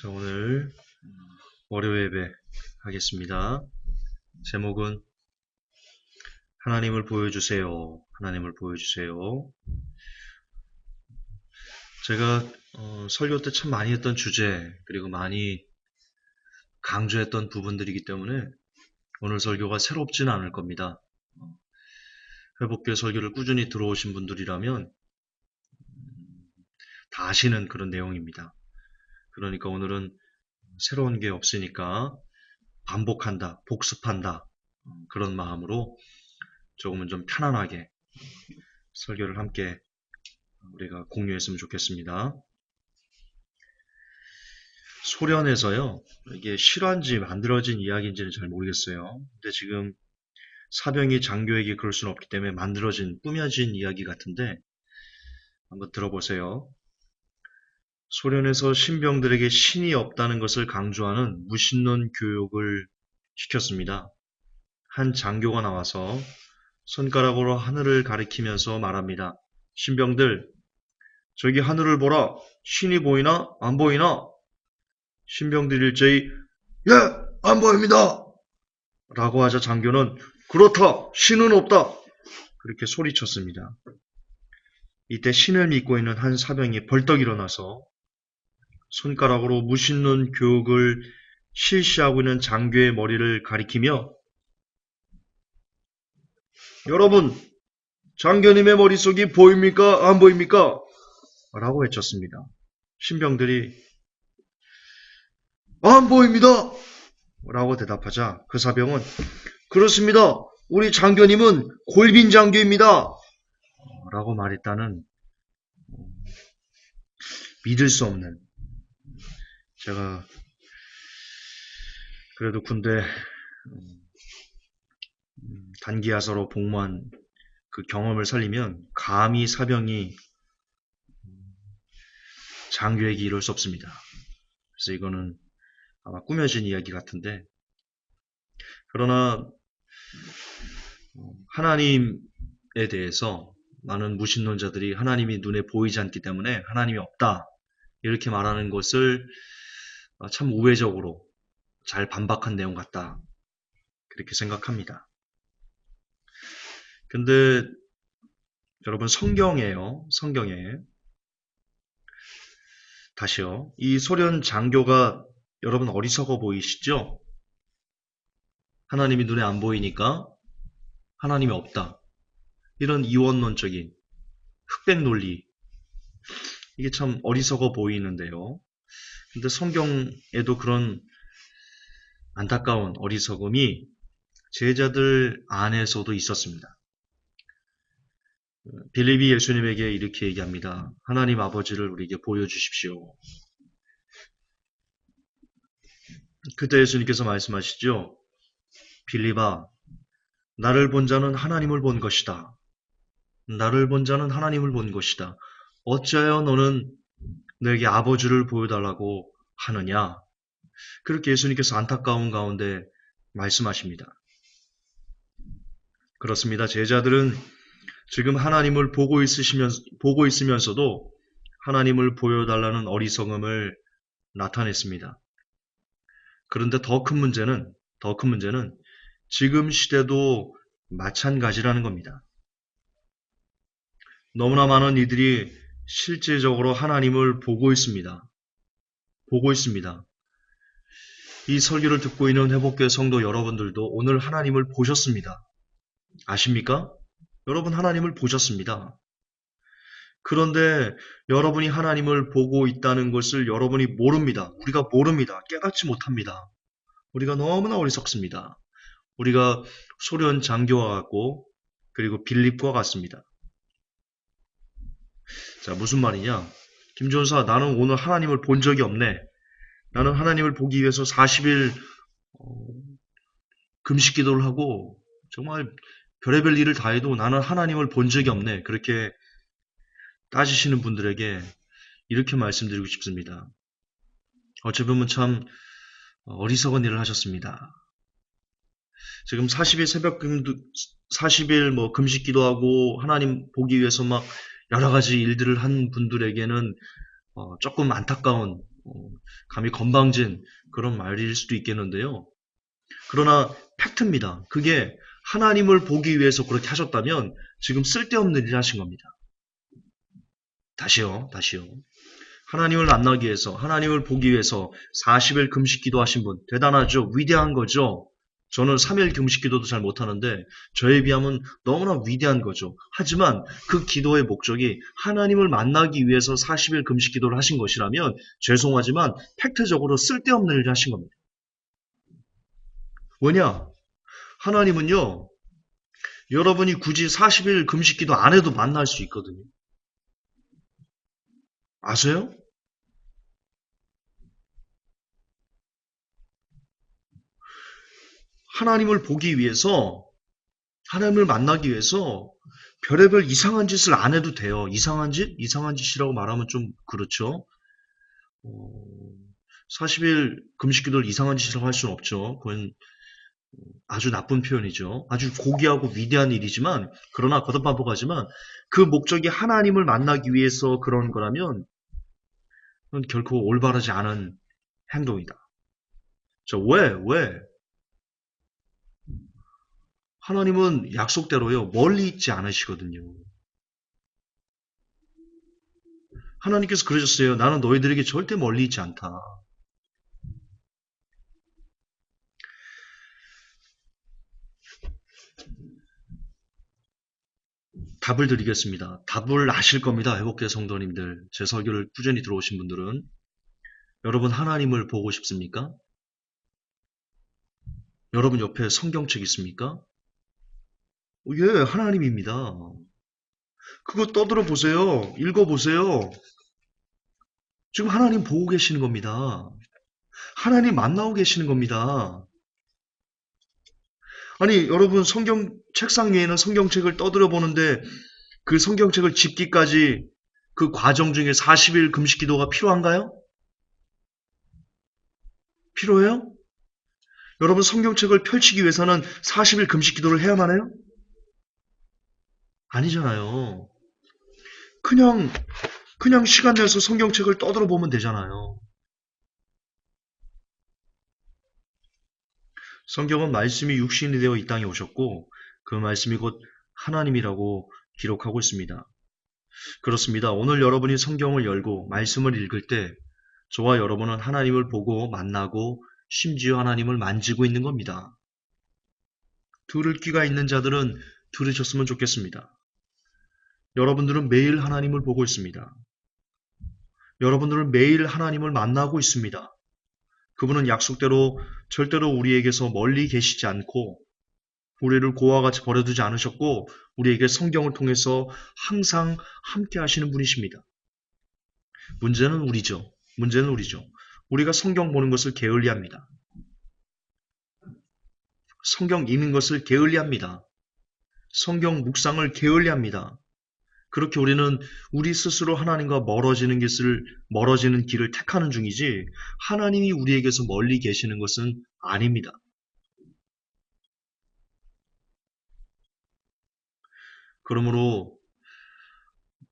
자, 오늘 월요 예배 하겠습니다. 제목은 하나님을 보여주세요. 하나님을 보여주세요. 제가 어, 설교 때 참 많이 했던 주제 그리고 많이 강조했던 부분들이기 때문에 오늘 설교가 새롭지는 않을 겁니다. 어, 회복교 설교를 꾸준히 들어오신 분들이라면 음, 다 아시는 그런 내용입니다. 그러니까 오늘은 새로운 게 없으니까 반복한다, 복습한다 그런 마음으로 조금은 좀 편안하게 설교를 함께 우리가 공유했으면 좋겠습니다. 소련에서요, 이게 실화인지 만들어진 이야기인지는 잘 모르겠어요. 근데 지금 사병이 장교에게 그럴 수는 없기 때문에 만들어진, 꾸며진 이야기 같은데, 한번 들어보세요. 소련에서 신병들에게 신이 없다는 것을 강조하는 무신론 교육을 시켰습니다. 한 장교가 나와서 손가락으로 하늘을 가리키면서 말합니다. 신병들, 저기 하늘을 보라. 신이 보이나? 안 보이나? 신병들 일제히, 예, 안 보입니다. 라고 하자 장교는, 그렇다. 신은 없다. 그렇게 소리쳤습니다. 이때 신을 믿고 있는 한 사병이 벌떡 일어나서 손가락으로 무신론 교육을 실시하고 있는 장교의 머리를 가리키며 여러분, 장교님의 머릿속이 보입니까? 안 보입니까? 라고 외쳤습니다. 신병들이 안 보입니다! 라고 대답하자 그 사병은 그렇습니다. 우리 장교님은 골빈 장교입니다. 라고 말했다는 믿을 수 없는 제가 그래도 군대 음, 단기하서로 복무한 그 경험을 살리면 감히 사병이 장교에게 이럴 수 없습니다. 그래서 이거는 아마 꾸며진 이야기 같은데 그러나 하나님에 대해서 많은 무신론자들이 하나님이 눈에 보이지 않기 때문에 하나님이 없다 이렇게 말하는 것을 참 우회적으로 잘 반박한 내용 같다 그렇게 생각합니다. 근데 여러분 성경에요. 성경에 다시요. 이 소련 장교가 여러분 어리석어 보이시죠? 하나님이 눈에 안 보이니까 하나님이 없다. 이런 이원론적인 흑백 논리. 이게 참 어리석어 보이는데요. 근데 성경에도 그런 안타까운 어리석음이 제자들 안에서도 있었습니다. 빌립이 예수님에게 이렇게 얘기합니다. 하나님 아버지를 우리에게 보여주십시오. 그때 예수님께서 말씀하시죠. 빌립아, 나를 본 자는 하나님을 본 것이다. 나를 본 자는 하나님을 본 것이다. 어찌하여 너는 너에게 아버지를 보여달라고 하느냐? 그렇게 예수님께서 안타까운 가운데 말씀하십니다. 그렇습니다. 제자들은 지금 하나님을 보고 있으시면 보고 있으면서도 하나님을 보여달라는 어리석음을 나타냈습니다. 그런데 더 큰 문제는 더 큰 문제는 지금 시대도 마찬가지라는 겁니다. 너무나 많은 이들이 실제적으로 하나님을 보고 있습니다. 보고 있습니다. 이 설교를 듣고 있는 회복교회 성도 여러분들도 오늘 하나님을 보셨습니다. 아십니까? 여러분 하나님을 보셨습니다. 그런데 여러분이 하나님을 보고 있다는 것을 여러분이 모릅니다. 우리가 모릅니다. 깨닫지 못합니다. 우리가 너무나 어리석습니다. 우리가 소련 장교와 같고 그리고 빌립과 같습니다. 자, 무슨 말이냐? 김전사, 나는 오늘 하나님을 본 적이 없네. 나는 하나님을 보기 위해서 40일 어, 금식 기도를 하고 정말 별의별 일을 다 해도 나는 하나님을 본 적이 없네. 그렇게 따지시는 분들에게 이렇게 말씀드리고 싶습니다. 어찌 보면 참 어리석은 일을 하셨습니다. 지금 40일 새벽 금도 40일 뭐 금식 기도하고 하나님 보기 위해서 막 여러 가지 일들을 한 분들에게는 어, 조금 안타까운 어, 감히 건방진 그런 말일 수도 있겠는데요. 그러나 팩트입니다. 그게 하나님을 보기 위해서 그렇게 하셨다면 지금 쓸데없는 일을 하신 겁니다. 다시요, 다시요. 하나님을 만나기 위해서, 하나님을 보기 위해서 40일 금식 기도하신 분, 대단하죠? 위대한 거죠? 저는 3일 금식 기도도 잘 못하는데, 저에 비하면 너무나 위대한 거죠. 하지만 그 기도의 목적이 하나님을 만나기 위해서 40일 금식 기도를 하신 것이라면, 죄송하지만 팩트적으로 쓸데없는 일을 하신 겁니다. 왜냐? 하나님은요, 여러분이 굳이 40일 금식 기도 안 해도 만날 수 있거든요. 아세요? 하나님을 보기 위해서, 하나님을 만나기 위해서 별의별 이상한 짓을 안 해도 돼요. 이상한 짓? 이상한 짓이라고 말하면 좀 그렇죠. 어, 40일 금식 기도를 이상한 짓이라고 할 수는 없죠. 그건 아주 나쁜 표현이죠. 아주 고귀하고 위대한 일이지만, 그러나 거듭 반복하지만, 그 목적이 하나님을 만나기 위해서 그런 거라면, 결코 올바르지 않은 행동이다. 자, 왜, 왜? 하나님은 약속대로요, 멀리 있지 않으시거든요. 하나님께서 그러셨어요. 나는 너희들에게 절대 멀리 있지 않다. 답을 드리겠습니다. 답을 아실 겁니다. 회복계 성도님들. 제 설교를 꾸준히 들어오신 분들은. 여러분 하나님을 보고 싶습니까? 여러분 옆에 성경책 있습니까? 예, 하나님입니다. 그거 떠들어 보세요. 읽어 보세요. 지금 하나님 보고 계시는 겁니다. 하나님 만나고 계시는 겁니다. 아니, 여러분 성경 책상 위에는 성경책을 떠들어 보는데 그 성경책을 집기까지 그 과정 중에 40일 금식 기도가 필요한가요? 필요해요? 여러분 성경책을 펼치기 위해서는 40일 금식 기도를 해야만 해요? 아니잖아요. 그냥 그냥 시간 내서 성경책을 떠들어 보면 되잖아요. 성경은 말씀이 육신이 되어 이 땅에 오셨고 그 말씀이 곧 하나님이라고 기록하고 있습니다. 그렇습니다. 오늘 여러분이 성경을 열고 말씀을 읽을 때 저와 여러분은 하나님을 보고 만나고 심지어 하나님을 만지고 있는 겁니다. 들을 귀가 있는 자들은 들으셨으면 좋겠습니다. 여러분들은 매일 하나님을 보고 있습니다. 여러분들은 매일 하나님을 만나고 있습니다. 그분은 약속대로 절대로 우리에게서 멀리 계시지 않고 우리를 고와 같이 버려두지 않으셨고 우리에게 성경을 통해서 항상 함께 하시는 분이십니다. 문제는 우리죠. 문제는 우리죠. 우리가 성경 보는 것을 게을리합니다. 성경 읽는 것을 게을리합니다. 성경 묵상을 게을리합니다. 그렇게 우리는 우리 스스로 하나님과 멀어지는 것을 멀어지는 길을 택하는 중이지 하나님이 우리에게서 멀리 계시는 것은 아닙니다. 그러므로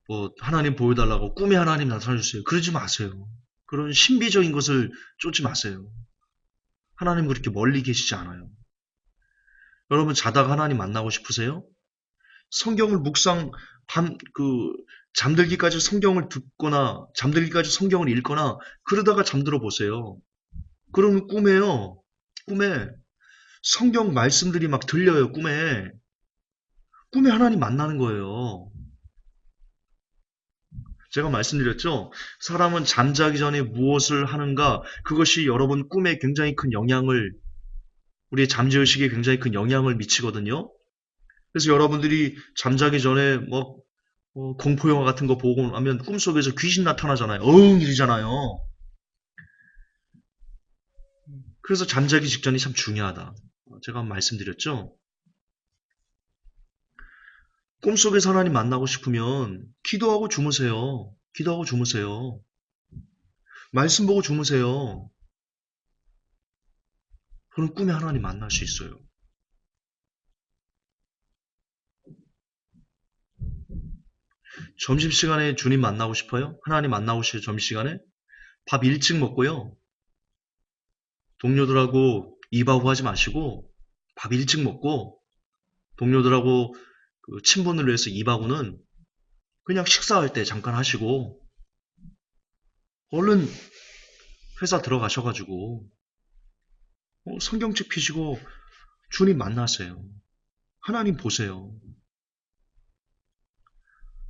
뭐 하나님 보여달라고 꿈에 하나님 나타나 주세요. 그러지 마세요. 그런 신비적인 것을 쫓지 마세요. 하나님 그렇게 멀리 계시지 않아요. 여러분 자다가 하나님 만나고 싶으세요? 성경을 묵상 밤 그 잠들기까지 성경을 듣거나 잠들기까지 성경을 읽거나 그러다가 잠들어 보세요. 그러면 꿈에요. 꿈에 성경 말씀들이 막 들려요. 꿈에 꿈에 하나님 만나는 거예요. 제가 말씀드렸죠? 사람은 잠자기 전에 무엇을 하는가, 그것이 여러분 꿈에 굉장히 큰 영향을, 우리의 잠재의식에 굉장히 큰 영향을 미치거든요. 그래서 여러분들이 잠자기 전에 뭐, 어, 공포 영화 같은 거 보고 나면 꿈속에서 귀신 나타나잖아요. 어흥 이러잖아요. 그래서 잠자기 직전이 참 중요하다. 제가 말씀드렸죠? 꿈속에서 하나님 만나고 싶으면 기도하고 주무세요. 기도하고 주무세요. 말씀 보고 주무세요. 그럼 꿈에 하나님 만날 수 있어요. 점심시간에 주님 만나고 싶어요? 하나님 만나고 싶어요, 점심시간에? 밥 일찍 먹고요. 동료들하고 이바구 하지 마시고 밥 일찍 먹고 동료들하고 그 친분을 위해서 이바구는 그냥 식사할 때 잠깐 하시고 얼른 회사 들어가셔가지고 어, 성경책 피시고 주님 만나세요. 하나님 보세요.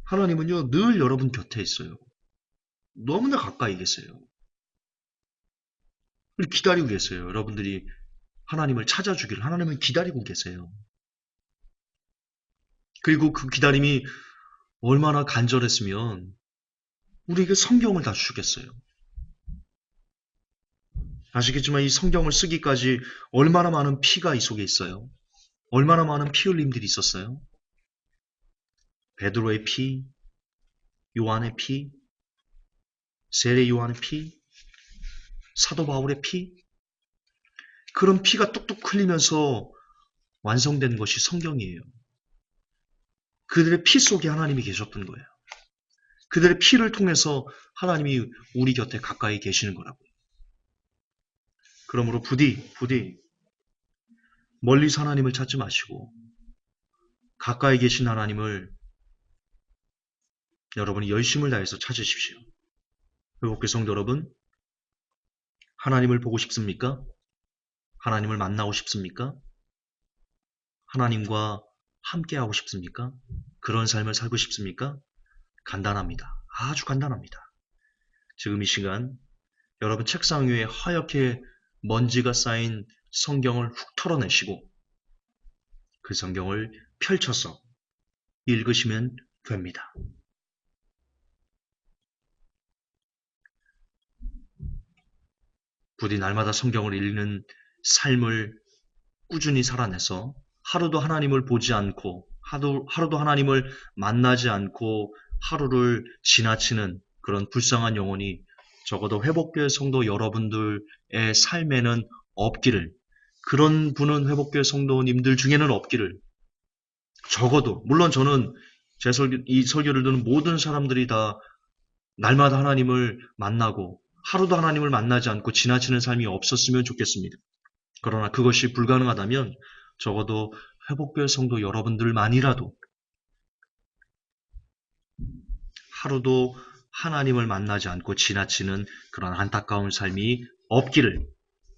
하나님은요, 늘 여러분 곁에 있어요. 너무나 가까이 계세요. 기다리고 계세요. 여러분들이 하나님을 찾아주기를 하나님은 기다리고 계세요. 그리고 그 기다림이 얼마나 간절했으면 우리에게 성경을 다 주겠어요. 아시겠지만 이 성경을 쓰기까지 얼마나 많은 피가 이 속에 있어요. 얼마나 많은 피 흘림들이 있었어요. 베드로의 피, 요한의 피, 세례 요한의 피, 사도 바울의 피, 그런 피가 뚝뚝 흘리면서 완성된 것이 성경이에요. 그들의 피 속에 하나님이 계셨던 거예요. 그들의 피를 통해서 하나님이 우리 곁에 가까이 계시는 거라고요. 그러므로 부디, 부디, 멀리서 하나님을 찾지 마시고, 가까이 계신 하나님을 여러분이 열심을 다해서 찾으십시오. 회복교 성도 여러분, 하나님을 보고 싶습니까? 하나님을 만나고 싶습니까? 하나님과 함께하고 싶습니까? 그런 삶을 살고 싶습니까? 간단합니다. 아주 간단합니다. 지금 이 시간 여러분 책상 위에 하얗게 먼지가 쌓인 성경을 훅 털어내시고 그 성경을 펼쳐서 읽으시면 됩니다. 부디 날마다 성경을 읽는 삶을 꾸준히 살아내서 하루도 하나님을 보지 않고 하루, 하루도 하나님을 만나지 않고 하루를 지나치는 그런 불쌍한 영혼이 적어도 회복교회 성도 여러분들의 삶에는 없기를 그런 분은 회복교회 성도님들 중에는 없기를 적어도 물론 저는 제 설교, 이 설교를 듣는 모든 사람들이 다 날마다 하나님을 만나고 하루도 하나님을 만나지 않고 지나치는 삶이 없었으면 좋겠습니다. 그러나 그것이 불가능하다면 적어도 회복교회 성도 여러분들만이라도 하루도 하나님을 만나지 않고 지나치는 그런 안타까운 삶이 없기를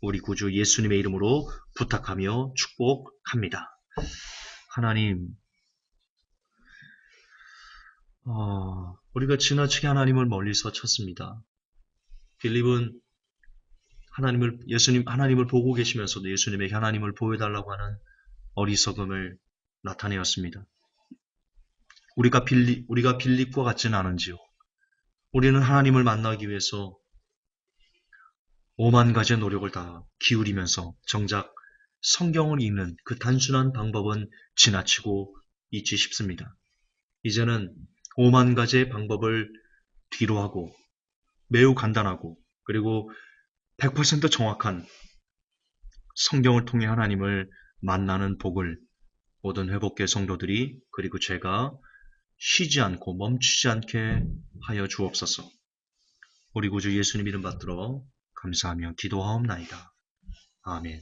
우리 구주 예수님의 이름으로 부탁하며 축복합니다. 하나님, 어, 우리가 지나치게 하나님을 멀리서 쳤습니다. 빌립은 하나님을 예수님 하나님을 보고 계시면서도 예수님에게 하나님을 보여달라고 하는 어리석음을 나타내었습니다. 우리가 빌립 우리가 빌립과 같지는 않은지요. 우리는 하나님을 만나기 위해서 오만 가지의 노력을 다 기울이면서 정작 성경을 읽는 그 단순한 방법은 지나치고 있지 싶습니다. 이제는 오만 가지의 방법을 뒤로 하고 매우 간단하고 그리고 100% 정확한 성경을 통해 하나님을 만나는 복을 모든 회복계 성도들이 그리고 제가 쉬지 않고 멈추지 않게 하여 주옵소서. 우리 구주 예수님 이름 받들어 감사하며 기도하옵나이다. 아멘.